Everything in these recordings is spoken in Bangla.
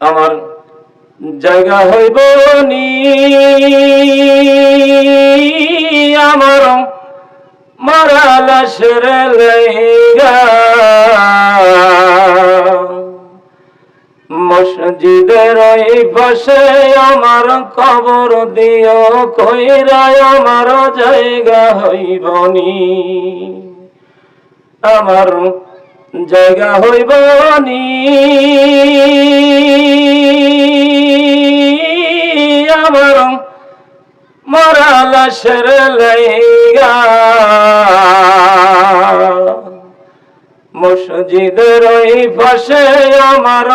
আমার জায়গা হইব নি। আমার মারা লাশের লাইগা মসজিদের ওই পাশে আমার কবর দিও কইরায় আমার জায়গা হইবনি আমার জায়গা হইবনি আমার লাশের লাইগা। মসজিদের ওই পাশে আমার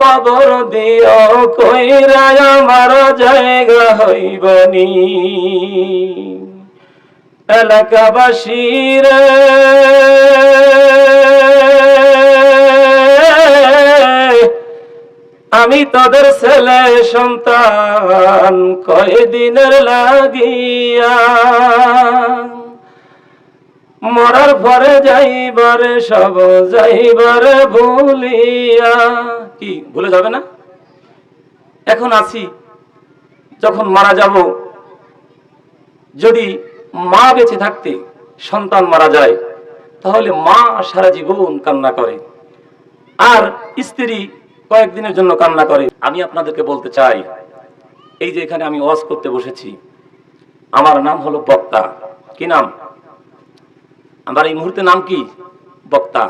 কবর দিও কইরা আমার জায়গা হইবনি। এলাকাবাসীর আমি তোদের ছেলে সন্তান কয়দিনের লাগিয়া। মরার পরে যাইবারে, সব যাইবারে ভুলিয়া। কি, ভুলে যাবে না? এখন আছি, যখন মারা যাব, যদি মা বেঁচে থাকতে সন্তান মারা যায়, তাহলে মা সারা জীবন কান্না করে। আর স্ত্রী কয়েকদিনের জন্য কান্না করে। আমি আপনাদেরকে বলতে চাই, এই যে এখানে আমি ওয়াজ করতে বসেছি, আমার নাম হলো বক্তা। কি নাম? আমার এই মুহূর্তে নাম কি? বক্তা।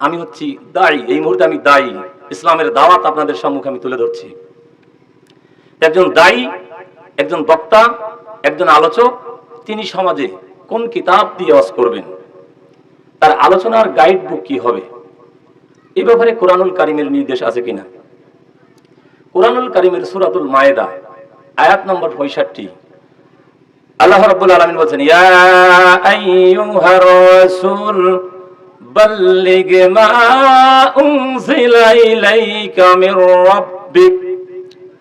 আমি হচ্ছি দায়ী, এই মুহূর্তে আমি দায়ী। ইসলামের দাওয়াত আপনাদের সম্মুখে আমি তুলে ধরছি। একজন দায়ী, একজন বক্তা, একজন আলোচক, তিনি সমাজে কোন কিতাব দিয়ে ওয়াজ করবেন? তার আলোচনার গাইড বুক কি হবে? এ ব্যাপারে কোরআনুল কারিমের নির্দেশ আছে কিনা? কোরআনুল কারিমের সুরাতুল মায়েদা, আয়াত নম্বর পঁয়ষট্টি। আল্লাহ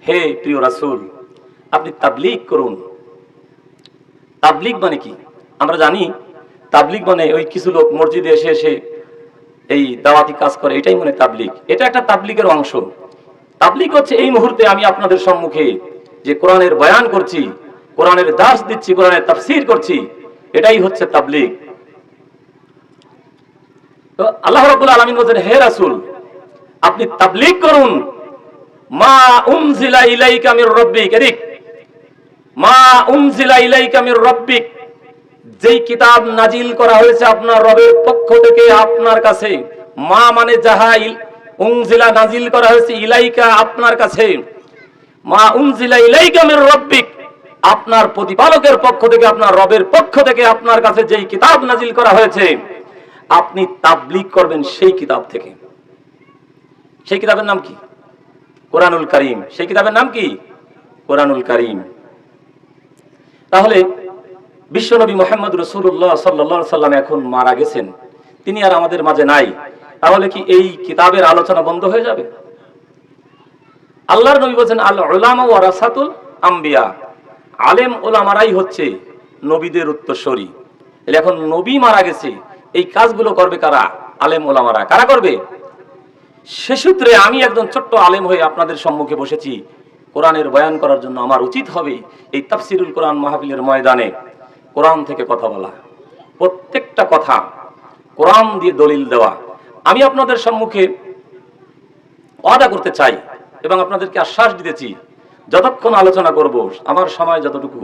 হে প্রিয় রাসূল, আপনি তাবলীগ করুন। তাবলীগ মানে কি? আমরা জানি, তাবলীগ মানে ওই কিছু লোক মসজিদে এসে এসে এই দাওয়াতি কাজ করে, এটাই মনে তাবলীগ। এটা একটা তাবলীগের অংশ। তাবলীগ হচ্ছে এই মুহূর্তে আমি আপনাদের সম্মুখে যে কোরআনের বয়ান করছি, কোরআনের দাস দিচ্ছি, কোরআনের তাফসীর করছি, এটাই হচ্ছে তাবলীগ। তো আল্লাহ হে রাসূল, আপনি তাবলীগ করুন। মা উনজিলা ইলাইকা মির রাব্বিক। এদিক। মা উনজিলা ইলাইকা মির রাব্বিক। যেই কিতাব নাজিল করা হয়েছে আপনার রবের পক্ষ থেকে আপনার কাছে, মা মানে জাহাইল, উনজিলা নাজিল করা হয়েছে ইলাইকা আপনার কাছে। মা উনজিলা ইলাইকা মির রাব্বিক, আপনার প্রতিপালকের পক্ষ থেকে, আপনার রবের পক্ষ থেকে আপনার কাছে যেই কিতাব নাজিল করা হয়েছে, আপনি তাবলীগ করবেন সেই কিতাব থেকে। সেই কিতাবের নাম কি? কোরআনুল করিম। সেই কিতাবের নাম কি? কোরআনুল করিম। তাহলে বিশ্বনবী মোহাম্মদ রসুল্লাহ সাল্লা সাল্লাম এখন মারা গেছেন। তিনি আর আমাদের মাঝে নাই। তাহলে কি এই কিতাবের আলোচনা বন্ধ হয়ে যাবে? আল্লাহর নবী বলছেন, আল ওলামা ওয়ারাসাতুল আম্বিয়া আলেম ওলামারাই হচ্ছে নবীদের উত্তরসরী। এখন নবী মারা গেছে, এই কাজগুলো করবে কারা? আলেম ওলামারা কারা করবে? সে সূত্রে আমি একজন ছোট্ট আলেম হয়ে আপনাদের সম্মুখে বসেছি। কোরআনের বয়ান করার জন্য আমার উচিত হবে এই তাফসিরুল কোরআন মাহফিলের ময়দানে। কোরআন থেকে কথা বলা। প্রত্যেকটা কথা কোরআন দিয়ে দলিল দেওয়া। আমি আপনাদের সম্মুখে ওয়াদা করতে চাই এবং আপনাদেরকে আশ্বাস দিতেছি, যতক্ষণ আলোচনা করব, আমার সময় যতটুকু,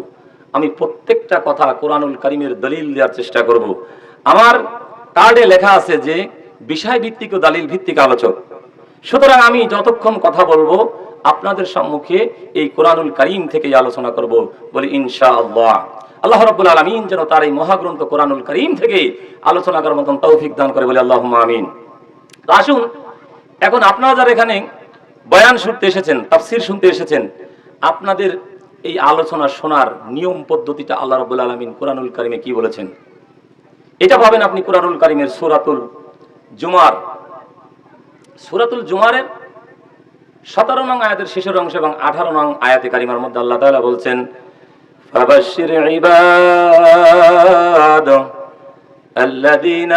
আমি প্রত্যেকটা কথা কোরআনুল করিমের দলিল দেওয়ার চেষ্টা করব। আমার কার্ডে লেখা আছে যে বিষয় ভিত্তিক ও দালিল ভিত্তিক আলোচক। সুতরাং আমি যতক্ষণ কথা বলব, আপনাদের সম্মুখে এই কোরআনুল করিম থেকে আলোচনা করব বলি ইনশা আল্লাহ রব্বুল আলমিন যেন তার এই মহাগ্রন্থ কোরআনুল করিম থেকে আলোচনা করার মতন তৌফিক দান করে বলে আল্লাহ আমিন। আসুন, এখন আপনারা যারা এখানে বয়ান শুনতে এসেছেন, তাফসির শুনতে এসেছেন, আপনাদের এই আলোচনা শোনার নিয়ম পদ্ধতিটা আল্লাহ রব্বুল আলমিন কোরআনুল করিমে কি বলেছেন? এটা ভাবেন আপনি কোরআনুল করিমের সুরাতুল জুমার। সুরাতুল জুমারের সতেরো নং আয়াতের শেষের অংশ এবং আঠারো নং আয়াতে কারিমার মধ্যে আল্লাহ তাআলা বলছেন فبشر عباد الذين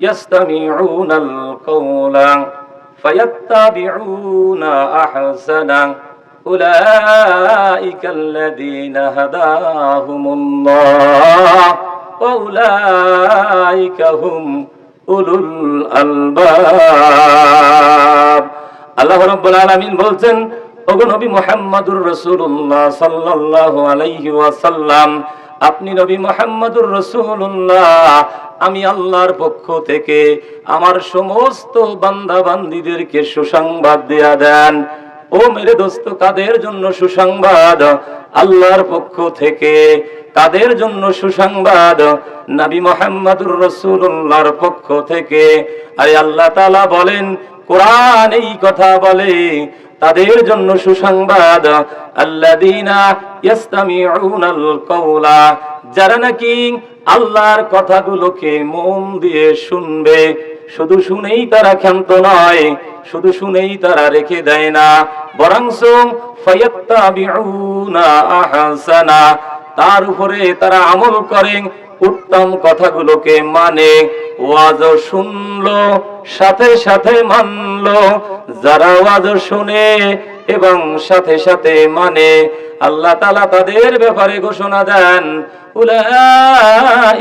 يستمعون القول فيتبعون أحسنه أولئك الذين هداهم الله وأولئك هم أولو الألباب الله رب العالمين بلتن নবী মুহাম্মদুর রাসূলুল্লাহ সাল্লাল্লাহু আলাইহি ওয়াসাল্লাম, আপনি নবী মুহাম্মদুর রাসূলুল্লাহ, আমি আল্লাহর পক্ষ থেকে আমার সমস্ত বান্দা বান্দীদেরকে সুসংবাদ দেয়া দেন। ও মেরে দোস্ত, কাদের জন্য সুসংবাদ? আল্লাহর পক্ষ থেকে কাদের জন্য সুসংবাদ? নবী মোহাম্মদুর রসুল্লাহর পক্ষ থেকে। আরে আল্লাহ তালা বলেন, কোরআন এই কথা বলে তাদের জন্য সুসংবাদ যারা নাকি আল্লাহর কথাগুলোকে মন দিয়ে শুনবে, শুধু শুনেই তারা ক্ষান্ত নয়, শুধু শুনেই তারা রেখে দেয় না বরং তার উপরে তারা আমল করেন উত্তম কথাগুলোকে মানে ওয়াজ শুনলো, সাথে সাথে মানলো। যারা ওয়াজ শুনে এবং সাথে সাথে মানে আল্লাহ তালা তাদের ব্যাপারে ঘোষণা দেন, উলাইকাল্লাযীনা,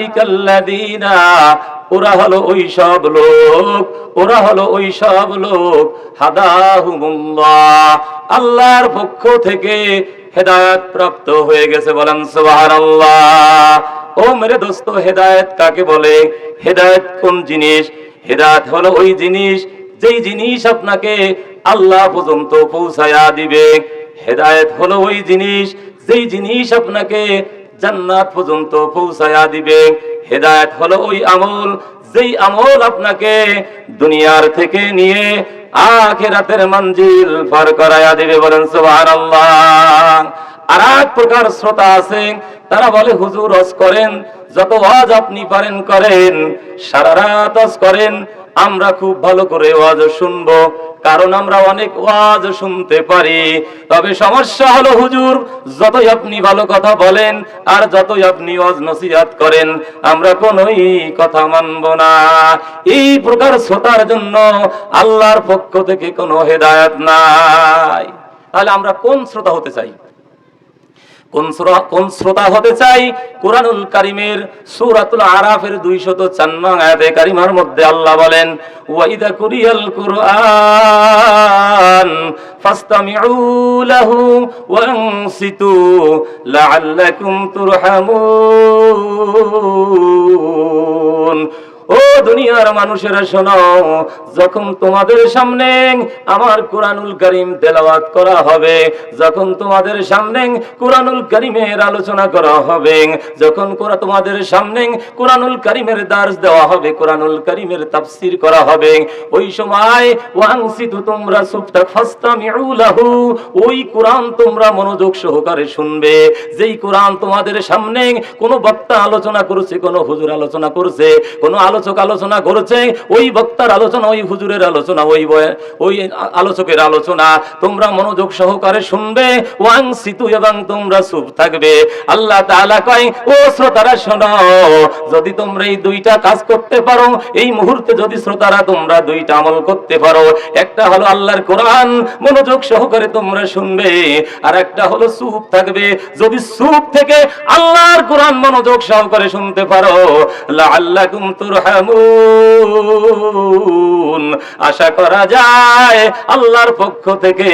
ওরা হলো ওই সব লোক, ওরা হলো ওই সব লোক। হাদাহুমুল্লাহ, আল্লাহর পক্ষ থেকে হেদায়েত প্রাপ্ত হয়ে গেছে বলেন সুবহানাল্লাহ। ও মেরে দোস্ত, হেদায়েত কাকে বলে? হেদায়েত কোন জিনিস? হেদায়েত হলো ওই জিনিস, যেই জিনিস আপনাকে আল্লাহ পর্যন্ত পৌঁছায়া দিবে। হেদায়েত হলো ওই জিনিস, যেই জিনিস আপনাকে জান্নাত পর্যন্ত পৌঁছায়া দিবে। হেদায়েত হলো ওই আমল, যেই আমল আপনাকে দুনিয়ার থেকে নিয়ে আখেরাতের মঞ্জিল পার করায়া দিবে বলেন, সুবহানাল্লাহ। আর এক প্রকার শ্রোতা আছে, তারা বলে, হুজুর হজ করেন, যত ওয়াজ আপনি পারেন করেন, সারা রাত হজ করেন আমরা খুব ভালো করে ওয়াজ শুনব, কারণ আমরা অনেক ওয়াজ শুনতে পারি। তবে সমস্যা হলো হুজুর, যতই আপনি ভালো কথা বলেন, আর যতই আপনি ওয়াজ নসিহাত করেন, আমরা কোনোই কথা মানব না। এই প্রকার শ্রোতার জন্য আল্লাহর পক্ষ থেকে কোনো হেদায়েত নাই। তাহলে আমরা কোন শ্রোতা হতে চাই? কোন শ্রোতা হতে চাই? কোরআনুল কারিমের সূরাতুল আরাফের 204 নং আয়াতে কারিমার মধ্যে আল্লাহ বলেন ওয়াইদা কুরিয়াল কুরআন ফাসতামিউ লাহু ওয়ানসিতু লাআল্লাকুম তুরহামুন। ও দুনিয়ার মানুষেরা শোনো, যখন তোমাদের সামনে আমার কোরআনুল করিম তেলাওয়াত করা হবে, যখন তোমাদের সামনে কোরআনুল করিমের আলোচনা করা হবে, যখন তোমাদের সামনে কোরআনুল করিমের দার্স দেওয়া হবে, কোরআনুল করিমের তাফসীর করা হবে, ওই সময় ওয়াংসিতু তোমরা সুফতা ফাস্তামিউ লাহু, ওই কোরআন তোমরা মনোযোগ সহকারে শুনবে, যেই কোরআন তোমাদের সামনে কোনো বক্তা আলোচনা করছে, কোনো হুজুর আলোচনা করছে, কোনো আলোচক আলোচনা করেছে, ওই বক্তার আলোচনা, ওই হুজুরের আলোচনা, ওই ওই আলোচকের আলোচনা। তোমরা মনোযোগ সহকারে শুনবে, ওয়াং সিতু এবং তোমরা চুপ থাকবে। আল্লাহ তাআলা কয়, ও শ্রোতারা, শোনো, যদি তোমরা এই দুইটা কাজ করতে পারো, এই মুহূর্তে যদি শ্রোতারা তোমরা দুইটা আমল করতে পারো, একটা হলো আল্লাহর কোরআন, মনোযোগ সহকারে তোমরা শুনবে আর একটা হলো চুপ থাকবে। যদি চুপ থেকে আল্লাহর কোরআন মনোযোগ সহকারে শুনতে পারো, লাআল্লাকুম আশা করা যায় আল্লাহর পক্ষ থেকে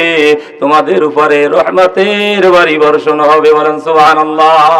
তোমাদের উপরে রহমতের বাড়ি বর্ষণ হবে বলেন সুবহানাল্লাহ।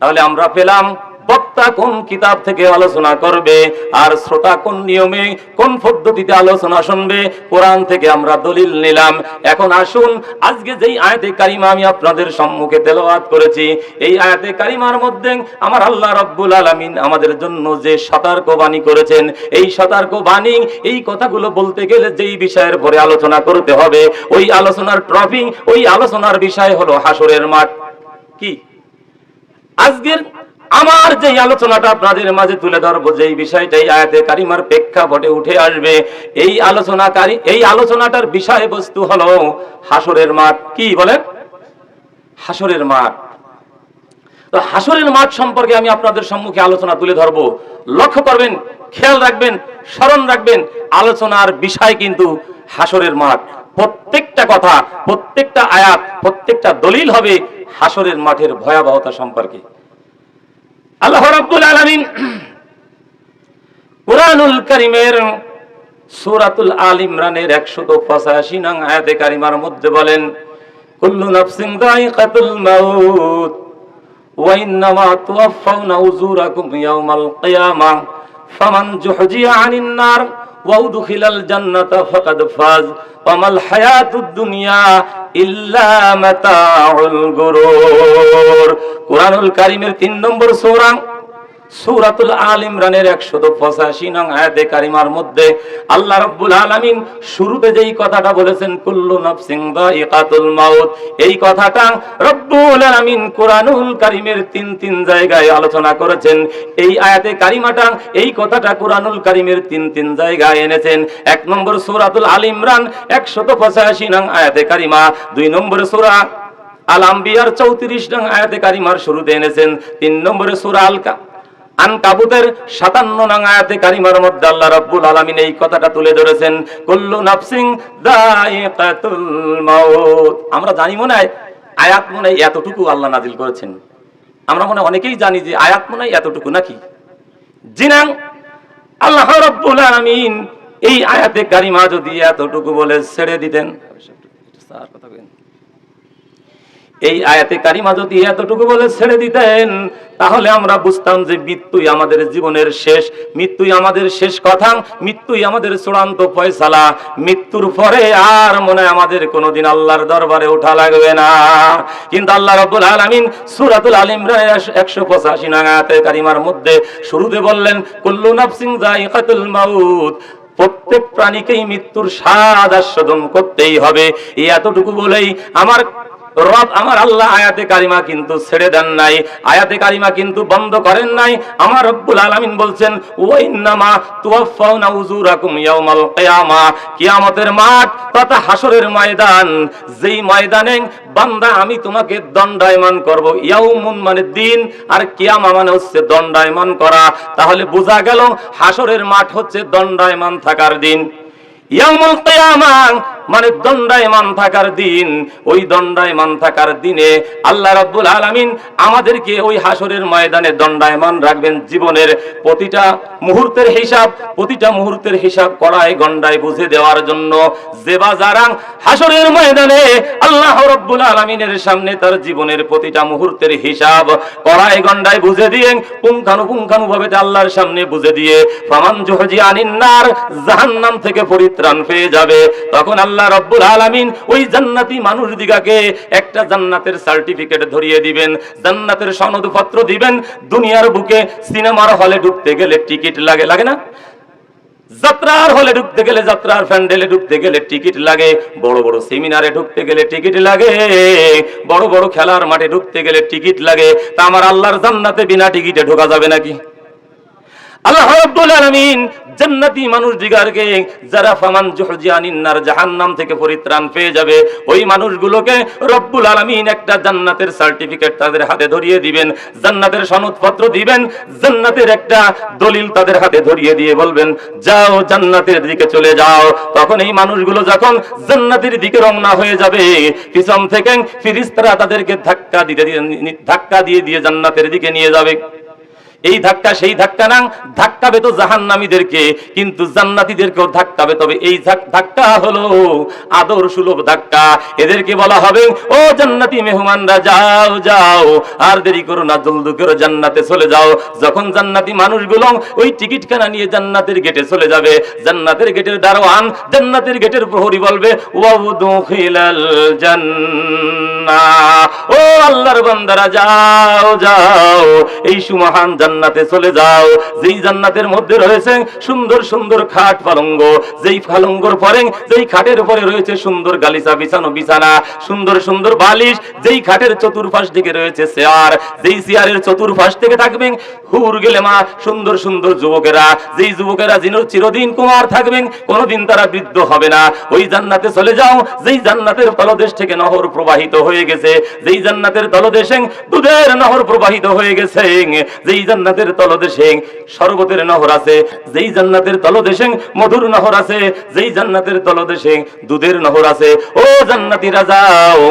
তাহলে আমরা পেলাম বক্তা কোন কিতাব থেকে আলোচনা করবে? আর শ্রোতা কোন নিয়মে, কোন পদ্ধতিতে আলোচনা শুনবে? কোরআন থেকে আমরা দলিল নিলাম। এখন আসুন, আজকে যেই আয়াতে কারিমা আমি আপনাদের সম্মুখে তেলাওয়াত করেছি, এই আয়াতে কারিমার মধ্যে আমার আল্লাহ রব্বুল আলামিন আমাদের জন্য যে সতর্ক বাণী করেছেন, এই সতর্ক বাণী এই কথাগুলো বলতে গেলে যেই বিষয়ের পরে আলোচনা করতে হবে, ওই আলোচনার ট্রফি ওই আলোচনার বিষয় হলো হাসরের মাঠ। কি? আজকের আমার যে আলোচনাটা আপনাদের মাঝে তুলে ধরবো, যেই বিষয়টাই আয়াতে কারিমার প্রেক্ষাপটে উঠে আসবে, এই আলোচনাকারী, এই আলোচনাটার বিষয়বস্তু হলো হাসরের মাঠ। কি বলেন? হাসরের মাঠ। তো হাসরের মাঠ সম্পর্কে আমি আপনাদের সম্মুখে আলোচনা তুলে ধরবো। লক্ষ্য করবেন, খেয়াল রাখবেন, স্মরণ রাখবেন, আলোচনার বিষয় কিন্তু হাসরের মাঠ। প্রত্যেকটা কথা, প্রত্যেকটা আয়াত, প্রত্যেকটা দলিল হবে হাসরের মাঠের ভয়াবহতা সম্পর্কে। আল্লাহ রাব্বুল আলামিন কুরআনুল কারীমের সূরাতুল আল ইমরানের 185 নং আয়াতে কারিমার মধ্যে বলেন, কুল্লু নাফসিন যায়িকাতুল মাউত, ওয়া ইন্নামা তুওয়াফাউনা উজুরাকুম ইয়াওমাল কিয়ামাহ ফামান জুহজিয়া আনিন নার। ওয়া উদখিলাল জান্নাতা ফাকাদ ফাজ, ওয়ামাল হায়াতুদ দুনিয়া ইল্লা মাতাউল গুরুর। কুরআনুল কারীমের 3 নম্বর সূরা আল ইমরানের 185 নং আয়াতে কারিমার মধ্যে আল্লাহ শুরুতে যেই কথাটা বলেছেন, কুল্লু মাউত এই কথাটা রব্বুল কোরআনুল কারিমের তিন তিন জায়গায় আলোচনা করেছেন। এই আয়াতে কারিমাটা, এই কথাটা কোরআনুল কারিমের তিন তিন জায়গায় এনেছেন। এক নম্বর সূরাতুল আল ইমরান 185 নং আয়াতে কারিমা। দুই নম্বর সূরা আল আম্বিয়ার 34 নং আয়াতে কারিমার শুরুতে এনেছেন। তিন নম্বরে সূরা আল কা আন কাবুতের সাতান্ন নং আয়াতে কারিমার মধ্যে আল্লাহ রাব্বুল আলামিন এই কথাটা তুলে ধরেছেন, কুল্লু নাফসিং দায়িকাতুল মাউত। আমরা জানি মনে হয় আয়াত মনে হয় এতটুকু আল্লাহ নাজিল করেছেন। আমরা মনে অনেকেই জানি যে আয়াত মনে হয় এতটুকু নাকি? জিনাং, আল্লাহ রাব্বুল আলামিন এই আয়াতে কারিমা যদি এতটুকু বলে ছেড়ে দিতেন। কথা এই আয়াতে কারিমা যদি এতটুকু বলে ছেড়ে দিতেন, তাহলে আমরা বুঝতাম যে মৃত্যুই আমাদের জীবনের শেষ, মৃত্যুই আমাদের শেষ কথা মৃত্যুই আমাদের চূড়ান্ত ফয়সালা। মৃত্যুর পরে আর মনে আমাদের কোনোদিন আল্লাহর দরবারে ওঠা লাগবে না। কিন্তু আল্লাহ রাব্বুল আলামিন সূরাতুল আল ইমরানের 185 নং আয়াতে কারিমার মধ্যে শুরুতে বললেন, কুল্লু নাফসিন যায়িকাতুল মাউত। প্রত্যেক প্রাণীকেই মৃত্যুর স্বাদ আস্বাদন করতেই হবে। এতটুকু বলেই আমার রব আমার আল্লাহ আয়াতে কারিমা কিন্তু ছেড়ে দেন নাই। আয়াতে কারিমা কিন্তু বন্ধ করেন নাই। আমার রব্বুল আলামিন বলছেন ওয়াইন্নামা তুওয়াফাউনা উজুরাকুম ইয়াউমাল কিয়ামা। কিয়ামতের মাঠ তথা হাসরের ময়দান। যেই ময়দানে বান্দা, আমি তোমাকে দণ্ডায়মান করব। ইয়াউমুন মানে দিন, আর কিয়ামা মানে হচ্ছে দণ্ডায়মান করা। তাহলে বোঝা গেল হাসরের মাঠ হচ্ছে দণ্ডায়মান থাকার দিন। মানে দণ্ডায়মান থাকার দিন, ওই দণ্ডায়মান থাকার দিনে আল্লাহ রাব্বুল আলামিন আমাদেরকে ওই হাসরের ময়দানে দণ্ডায়মান রাখবেন। জীবনের প্রতিটা মুহূর্তের হিসাব, প্রতিটা মুহূর্তের হিসাব করায় গন্ডায় বুঝে দেওয়ার জন্য যে বাজারাং হাসরের ময়দানে আল্লাহ রাব্বুল আলামিনের সামনে তার জীবনের প্রতিটা মুহূর্তের হিসাব করায় গন্ডায় বুঝে দিয়ে পুঙ্খানুপুঙ্খানু ভাবে আল্লাহর সামনে বুঝে দিয়ে ফামান জুহজি আনিন্নার জাহান্নাম থেকে পরিত্রাণ পেয়ে যাবে। তখন আল্লাহ রব্বুল আলামিন ওই জান্নাতি মানুষ দিগাকে একটা জান্নাতের সার্টিফিকেট ধরিয়ে দিবেন, জান্নাতের সনদপত্র দিবেন, দুনিয়ার বুকে সিনেমার হলে ঢুকতে গেলে টিকিট লাগে লাগে না? যাত্রার হলে ঢুকতে গেলে যাত্রার প্যান্ডেলে ঢুকতে গেলে টিকিট লাগে, বড় বড় সেমিনারে ঢুকতে গেলে টিকিট লাগে, বড় বড় খেলার মাঠে ঢুকতে গেলে টিকিট লাগে, তা আমার আল্লাহর জান্নাতে বিনা টিকিটে ঢোকা যাবে নাকি? জান্নাতের একটা দলিল তাদের হাতে ধরিয়ে দিয়ে বলবেন, যাও জান্নাতের দিকে চলে যাও। তখন এই মানুষগুলো যখন জান্নাতের দিকে রওনা হয়ে যাবে, পিছন থেকে ফিরিস্তারা তাদেরকে ধাক্কা দিতে ধাক্কা দিয়ে দিয়ে জান্নাতের দিকে নিয়ে যাবে। এই ধাক্কা, সেই ধাক্কা না, ধাক্কাবে তো জাহান্নামীদেরকে, কিন্তু জান্নাতীদেরকেও ধাক্কাবে। তবে এই ধাক্কা হলো আদর সুলভ ধাক্কা। এদেরকে বলা হবে, ও জান্নাতি মেহমানরা, যাও যাও, আর দেরি করো না, জলদি করে জান্নাতে চলে যাও। যখন জান্নাতি মানুষগুলো ওই টিকিট কানা নিয়ে জান্নাতের গেটে চলে যাবে, জান্নাতের গেটের দারোয়ান জান্নাতের গেটের প্রহরী বলবে ওয়াউদুখিলাল জান্নাহ। ও আল্লাহর বান্দারা, যাও যাও, এই সুমহান জান্নাতে চলে যাও। যেই জান্নাতের মধ্যে রয়েছে সুন্দর সুন্দর খাট পালঙ্গ, যেই পালঙ্গর পরে, যেই খাটের উপরে রয়েছে সুন্দর গালিচা বিছানো বিছানা, সুন্দর সুন্দর বালিশ, যেই খাটের চতুর্পাশ দিকে রয়েছে চেয়ার, যেই চেয়ারের চতুর্পাশ থেকে থাকবেন হুর গেলে মা, সুন্দর সুন্দর যুবকেরা, যেই যুবকেরা যিনি চিরদিন কুমার থাকবেন, কোনোদিন তারা বৃদ্ধ হবে না। ওই জান্নাতে চলে যাও, যেই জান্নাতের তলদেশ থেকে নহর প্রবাহিত হয়ে গেছে, যেই জান্নাতের তলদেশে দুধের নহর প্রবাহিত হয়ে গেছে, যেই জান্নাতের তলদেশে শরবতের নহর আছে, যেই জান্নাতের তলদেশে মধুর নহর আছে, যেই জান্নাতের তলদেশে দুধের নহর আছে, ও জান্নাতি রাজাও।